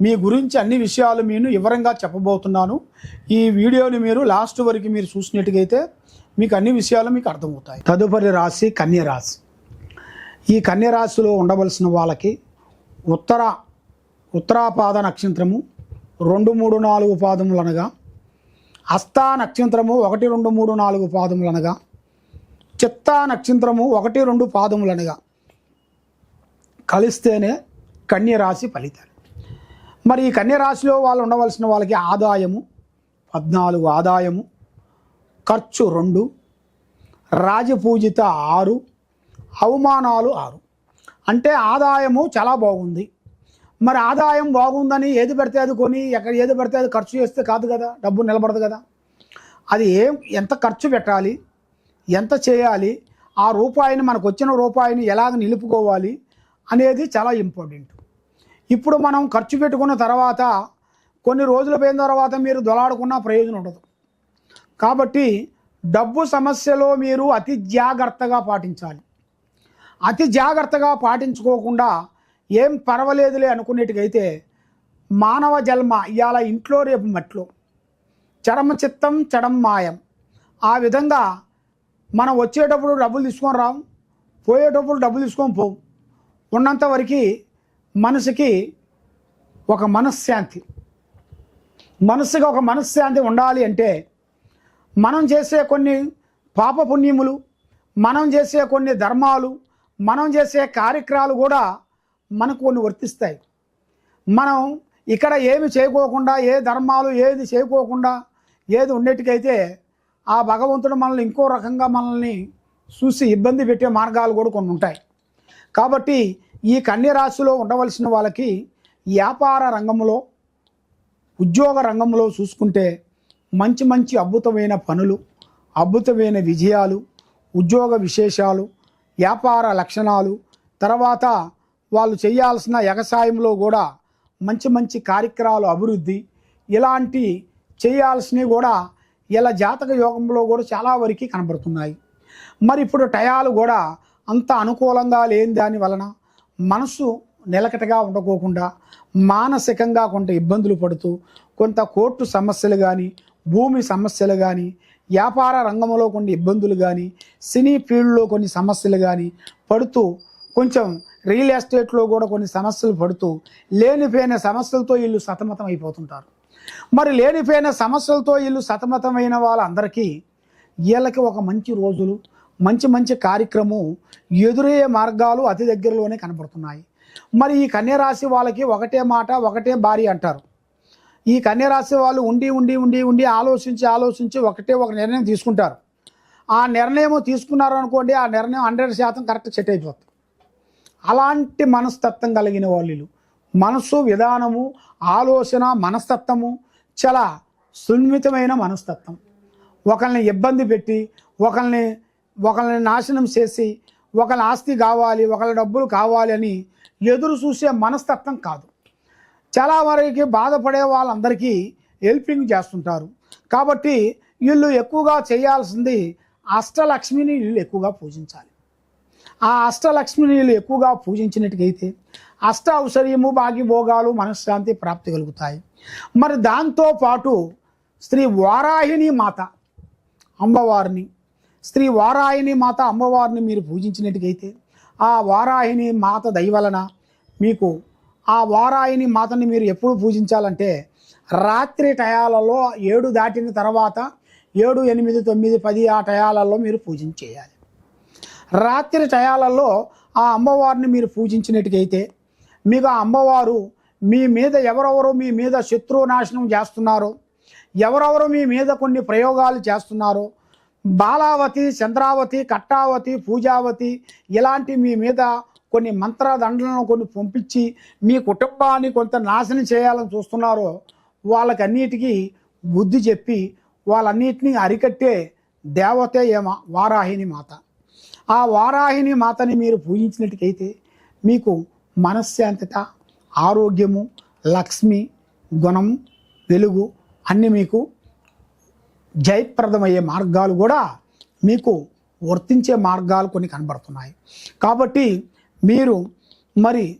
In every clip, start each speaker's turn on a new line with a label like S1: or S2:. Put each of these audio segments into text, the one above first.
S1: మీ గురించి అన్ని విషయాలు నేను వివరంగా చెప్పబోతున్నాను. ఈ వీడియోని మీరు లాస్ట్ వరకు మీరు చూసినట్టుగైతే మీకు అన్ని విషయాలు మీకు అర్థమవుతాయి. తదుపరి రాశి కన్యరాశి ఈ కన్యరాశిలో ఉండవలసిన వాళ్ళకి ఉత్తర ఉత్తరాపాద నక్షత్రము రెండు మూడు నాలుగు పాదములు అనగా నక్షత్రము ఒకటి రెండు మూడు నాలుగు పాదములు అనగా చిత్తా నక్షత్రము ఒకటి రెండు పాదములు అనగా కలిస్తేనే కన్యరాశి ఫలితాలు. మరి ఈ కన్యరాశిలో వాళ్ళు ఉండవలసిన వాళ్ళకి ఆదాయము పద్నాలుగు ఆదాయము ఖర్చు రెండు రాజపూజిత ఆరు అవమానాలు ఆరు. అంటే ఆదాయము చాలా బాగుంది. మరి ఆదాయం బాగుందని ఏది పెడితే అది కొని ఎక్కడ ఏది పెడితే అది ఖర్చు చేస్తే కాదు కదా డబ్బు నిలబడదు కదా. అది ఏం ఎంత ఖర్చు పెట్టాలి ఎంత చేయాలి ఆ రూపాయిని మనకు వచ్చిన రూపాయిని ఎలాగ నిలుపుకోవాలి అనేది చాలా ఇంపార్టెంట్. ఇప్పుడు మనం ఖర్చు పెట్టుకున్న తర్వాత కొన్ని రోజులు పోయిన తర్వాత మీరు దొలాడుకున్న ప్రయోజనం ఉండదు. కాబట్టి డబ్బు సమస్యలో మీరు అతి జాగ్రత్తగా పాటించాలి. అతి జాగ్రత్తగా పాటించుకోకుండా ఏం పర్వాలేదులే అనుకునేటికైతే మానవ జన్మ ఇవాళ ఇంట్లో రేపు మట్లో. చడమ చిత్తం చడం మాయం. ఆ విధంగా మనం వచ్చేటప్పుడు డబ్బులు తీసుకొని రాము పోయేటప్పుడు డబ్బులు తీసుకొని పోము ఉన్నంత వరకు మనసుకి ఒక మనశ్శాంతి. మనసుగా ఒక మనశ్శాంతి ఉండాలి అంటే మనం చేసే కొన్ని పాపపుణ్యములు మనం చేసే కొన్ని ధర్మాలు మనం చేసే కార్యక్రమాలు కూడా మనకు కొన్ని వర్తిస్తాయి. మనం ఇక్కడ ఏమి చేయకోకుండా ఏ ధర్మాలు ఏది చేయకోకుండా ఏది ఉండేటికైతే ఆ భగవంతుడు మనల్ని ఇంకో రకంగా మనల్ని చూసి ఇబ్బంది పెట్టే మార్గాలు కూడా కొన్ని ఉంటాయి. కాబట్టి ఈ కన్యరాశిలో ఉండవలసిన వాళ్ళకి వ్యాపార రంగంలో ఉద్యోగ రంగంలో చూసుకుంటే మంచి మంచి అద్భుతమైన పనులు అద్భుతమైన విజయాలు ఉద్యోగ విశేషాలు వ్యాపార లక్షణాలు తర్వాత వాళ్ళు చేయాల్సిన వ్యవసాయంలో కూడా మంచి మంచి కార్యక్రమాలు అభివృద్ధి ఇలాంటి చేయాల్సినవి కూడా ఇలా జాతక యోగంలో కూడా చాలా వరకు కనబడుతున్నాయి. మరి ఇప్పుడు టయాలు కూడా అంత అనుకూలంగా లేని దాని వలన మనసు నిలకటగా ఉండకోకుండా మానసికంగా కొంత ఇబ్బందులు పడుతూ కొంత కోర్టు సమస్యలు కానీ భూమి సమస్యలు కానీ వ్యాపార రంగంలో కొన్ని ఇబ్బందులు కానీ సినీ ఫీల్డ్లో కొన్ని సమస్యలు కానీ పడుతూ కొంచెం రియల్ ఎస్టేట్లో కూడా కొన్ని సమస్యలు పడుతూ లేనిపోయిన సమస్యలతో వీళ్ళు సతమతం అయిపోతుంటారు. మరి లేనిపోయిన సమస్యలతో వీళ్ళు సతమతమైన వాళ్ళందరికీ వీళ్ళకి ఒక మంచి రోజులు మంచి మంచి కార్యక్రమం ఎదురయ్యే మార్గాలు అతి దగ్గరలోనే కనబడుతున్నాయి. మరి ఈ కన్యరాశి వాళ్ళకి ఒకటే మాట ఒకటే భార్య అంటారు. ఈ కన్యరాశి వాళ్ళు ఉండి ఉండి ఉండి ఉండి ఆలోచించి ఆలోచించి ఒకటే ఒక నిర్ణయం తీసుకుంటారు. ఆ నిర్ణయం తీసుకున్నారు అనుకోండి ఆ నిర్ణయం హండ్రెడ్ శాతం కరెక్ట్ సెట్ అయిపోతుంది. అలాంటి మనస్తత్వం కలిగిన వాళ్ళు మనస్సు విధానము ఆలోచన మనస్తత్వము చాలా సున్నితమైన మనస్తత్వం. ఒకరిని ఇబ్బంది పెట్టి ఒకరిని ఒకరిని నాశనం చేసి ఒకరి ఆస్తి కావాలి ఒకళ్ళ డబ్బులు కావాలి అని ఎదురు చూసే మనస్తత్వం కాదు. చాలా వరకు బాధపడే వాళ్ళందరికీ హెల్పింగ్ చేస్తుంటారు. కాబట్టి వీళ్ళు ఎక్కువగా చేయాల్సింది అష్టలక్ష్మిని వీళ్ళు ఎక్కువగా పూజించాలి. ఆ అష్టలక్ష్మిని వీళ్ళు ఎక్కువగా పూజించినట్టుకైతే అష్ట ఔషర్యము భాగ్యభోగాలు మనశ్శాంతి ప్రాప్తి కలుగుతాయి. మరి దాంతోపాటు శ్రీ వారాహిణి మాత అమ్మవారిని శ్రీ వారాహిణి మాత అమ్మవారిని మీరు పూజించినట్టుగైతే ఆ వారాహిణి మాత దయవలన మీకు ఆ వారాయిని మాతని మీరు ఎప్పుడు పూజించాలంటే రాత్రి టయాలలో ఏడు దాటిన తర్వాత ఏడు ఎనిమిది తొమ్మిది పది ఆ టయాలలో మీరు పూజించేయాలి. రాత్రి టయాలలో ఆ అమ్మవారిని మీరు పూజించినట్టుకైతే మీకు ఆ అమ్మవారు మీ మీద ఎవరెవరు మీ మీద శత్రువు నాశనం చేస్తున్నారో ఎవరెవరు మీ మీద కొన్ని ప్రయోగాలు చేస్తున్నారో బాలావతి చంద్రావతి కట్టావతి పూజావతి ఇలాంటి మీ మీద కొన్ని మంత్రదండలను కొన్ని పంపించి మీ కుటుంబాన్ని కొంత నాశనం చేయాలని చూస్తున్నారో వాళ్ళకన్నిటికీ బుద్ధి చెప్పి వాళ్ళన్నిటినీ అరికట్టే దేవతే ఏమా వారాహిని మాత. ఆ వారాహిని మాతని మీరు పూజించినట్టుకైతే మీకు మనశ్శాంతత ఆరోగ్యము లక్ష్మి గుణం వెలుగు అన్నీ మీకు జయప్రదమయ్యే మార్గాలు కూడా మీకు వర్తించే మార్గాలు కొన్ని కనబడుతున్నాయి. కాబట్టి మీరు మరి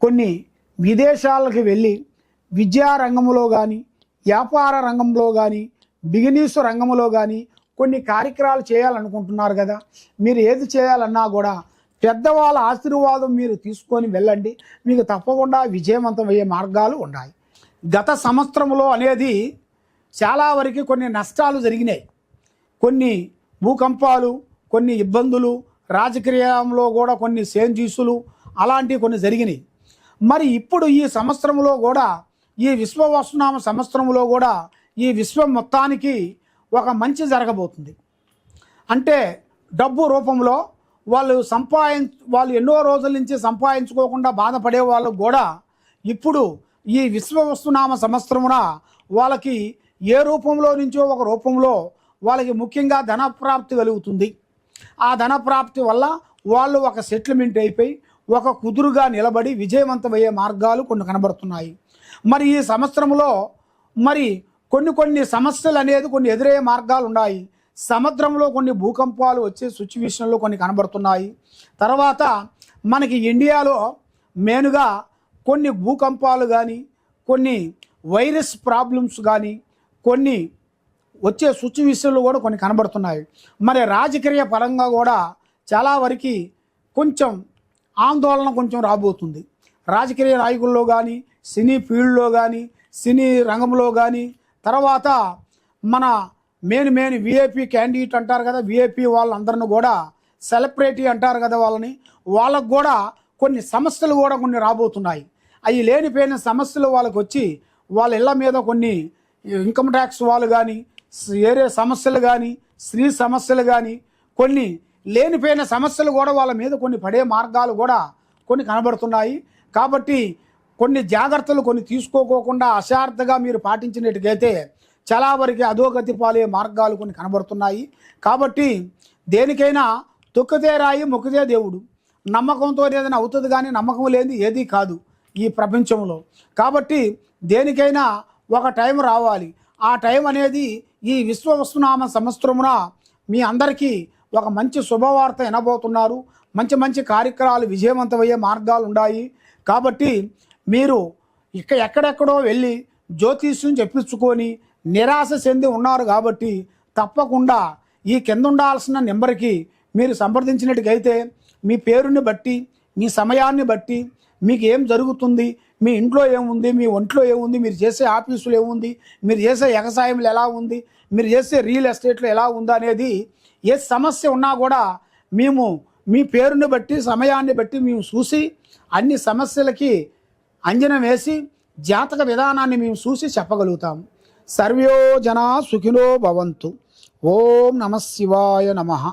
S1: కొన్ని విదేశాలకు వెళ్ళి విద్యా రంగంలో కానీ వ్యాపార రంగంలో కానీ బిజినెస్ రంగంలో కానీ కొన్ని కార్యక్రమాలు చేయాలనుకుంటున్నారు కదా. మీరు ఏది చేయాలన్నా కూడా పెద్దవాళ్ళ ఆశీర్వాదం మీరు తీసుకొని వెళ్ళండి. మీకు తప్పకుండా విజయవంతమయ్యే మార్గాలు ఉన్నాయి. గత సంవత్సరంలో అనేది చాలా వరకు కొన్ని నష్టాలు జరిగినాయి. కొన్ని భూకంపాలు కొన్ని ఇబ్బందులు రాజకీయంలో కూడా కొన్ని సేంజీసులు అలాంటివి కొన్ని జరిగినాయి. మరి ఇప్పుడు ఈ సంవత్సరంలో కూడా ఈ విశ్వవస్తునామ సంవత్సరంలో కూడా ఈ విశ్వం మొత్తానికి ఒక మంచి జరగబోతుంది. అంటే డబ్బు రూపంలో వాళ్ళు సంపాదించ వాళ్ళు ఎన్నో రోజుల నుంచి సంపాదించుకోకుండా బాధపడే వాళ్ళు కూడా ఇప్పుడు ఈ విశ్వవస్తునామ సంవత్సరమున వాళ్ళకి ఏ రూపంలో నుంచో ఒక రూపంలో వాళ్ళకి ముఖ్యంగా ధనప్రాప్తి కలుగుతుంది. ఆ ధనప్రాప్తి వల్ల వాళ్ళు ఒక సెటిల్మెంట్ అయిపోయి ఒక కుదురుగా నిలబడి విజయవంతమయ్యే మార్గాలు కొన్ని కనబడుతున్నాయి. మరి ఈ సంవత్సరంలో మరి కొన్ని కొన్ని సమస్యలు అనేది కొన్ని ఎదురయ్యే మార్గాలు ఉన్నాయి. సముద్రంలో కొన్ని భూకంపాలు వచ్చే సిచ్యువేషన్లో కొన్ని కనబడుతున్నాయి. తర్వాత మనకి ఇండియాలో మెయిన్గా కొన్ని భూకంపాలు కానీ కొన్ని వైరస్ ప్రాబ్లమ్స్ కానీ కొన్ని వచ్చే సిచ్యువేషన్లు కూడా కొన్ని కనబడుతున్నాయి. మరి రాజకీయ పరంగా కూడా చాలా వరకు కొంచెం ఆందోళన కొంచెం రాబోతుంది. రాజకీయ నాయకుల్లో కానీ సినీ ఫీల్డ్లో కానీ సినీ రంగంలో కానీ తర్వాత మన మెయిన్ మెయిన్ విఐపి క్యాండిడేట్ అంటారు కదా విఐపి వాళ్ళందరిని కూడా సెలబ్రిటీ అంటారు కదా వాళ్ళని వాళ్ళకు కూడా కొన్ని సమస్యలు కూడా కొన్ని రాబోతున్నాయి. అవి లేనిపోయిన సమస్యలు వాళ్ళకు వచ్చి వాళ్ళ ఇళ్ళ మీద కొన్ని ఇన్కమ్ ట్యాక్స్ వాళ్ళు కానీ ఏరే సమస్యలు కానీ స్త్రీ సమస్యలు కానీ కొన్ని లేనిపోయిన సమస్యలు కూడా వాళ్ళ మీద కొన్ని పడే మార్గాలు కూడా కొన్ని కనబడుతున్నాయి. కాబట్టి కొన్ని జాగ్రత్తలు కొన్ని తీసుకోకోకుండా అశార్థగా మీరు పాటించినట్టుకైతే చాలా వరకు అధోగతి పాలే మార్గాలు కొన్ని కనబడుతున్నాయి. కాబట్టి దేనికైనా తొక్కితే రాయి మొక్కితే దేవుడు. నమ్మకంతో ఏదైనా అవుతుంది కానీ నమ్మకం లేని ఏదీ కాదు ఈ ప్రపంచంలో. కాబట్టి దేనికైనా ఒక టైం రావాలి. ఆ టైం అనేది ఈ విశ్వవస్తునామ సంవత్సరమున మీ అందరికీ ఒక మంచి శుభవార్త వినబోతున్నారు. మంచి మంచి కార్యక్రమాలు విజయవంతమయ్యే మార్గాలు ఉన్నాయి. కాబట్టి మీరు ఇక ఎక్కడెక్కడో వెళ్ళి జ్యోతిష్యం చెప్పించుకొని నిరాశ చెంది ఉన్నారు కాబట్టి తప్పకుండా ఈ కింద ఉండాల్సిన నెంబర్కి మీరు సంప్రదించినట్టుగైతే మీ పేరుని బట్టి మీ సమయాన్ని బట్టి మీకు ఏం జరుగుతుంది మీ ఇంట్లో ఏముంది? మీ ఒంట్లో ఏముంది? మీరు చేసే ఆఫీసులో ఏముంది? మీరు చేసే వ్యవసాయంలో ఎలా ఉంది? మీరు చేసే రియల్ ఎస్టేట్లో ఎలా ఉందా అనేది ఏ సమస్య ఉన్నా కూడా మేము మీ పేరుని బట్టి సమయాన్ని బట్టి మేము చూసి అన్ని సమస్యలకి అంజనం వేసి జాతక విధానాన్ని మేము చూసి చెప్పగలుగుతాం. సర్వ్యో జనా సుఖినో భవంతు. ఓం నమ శివాయ నమః.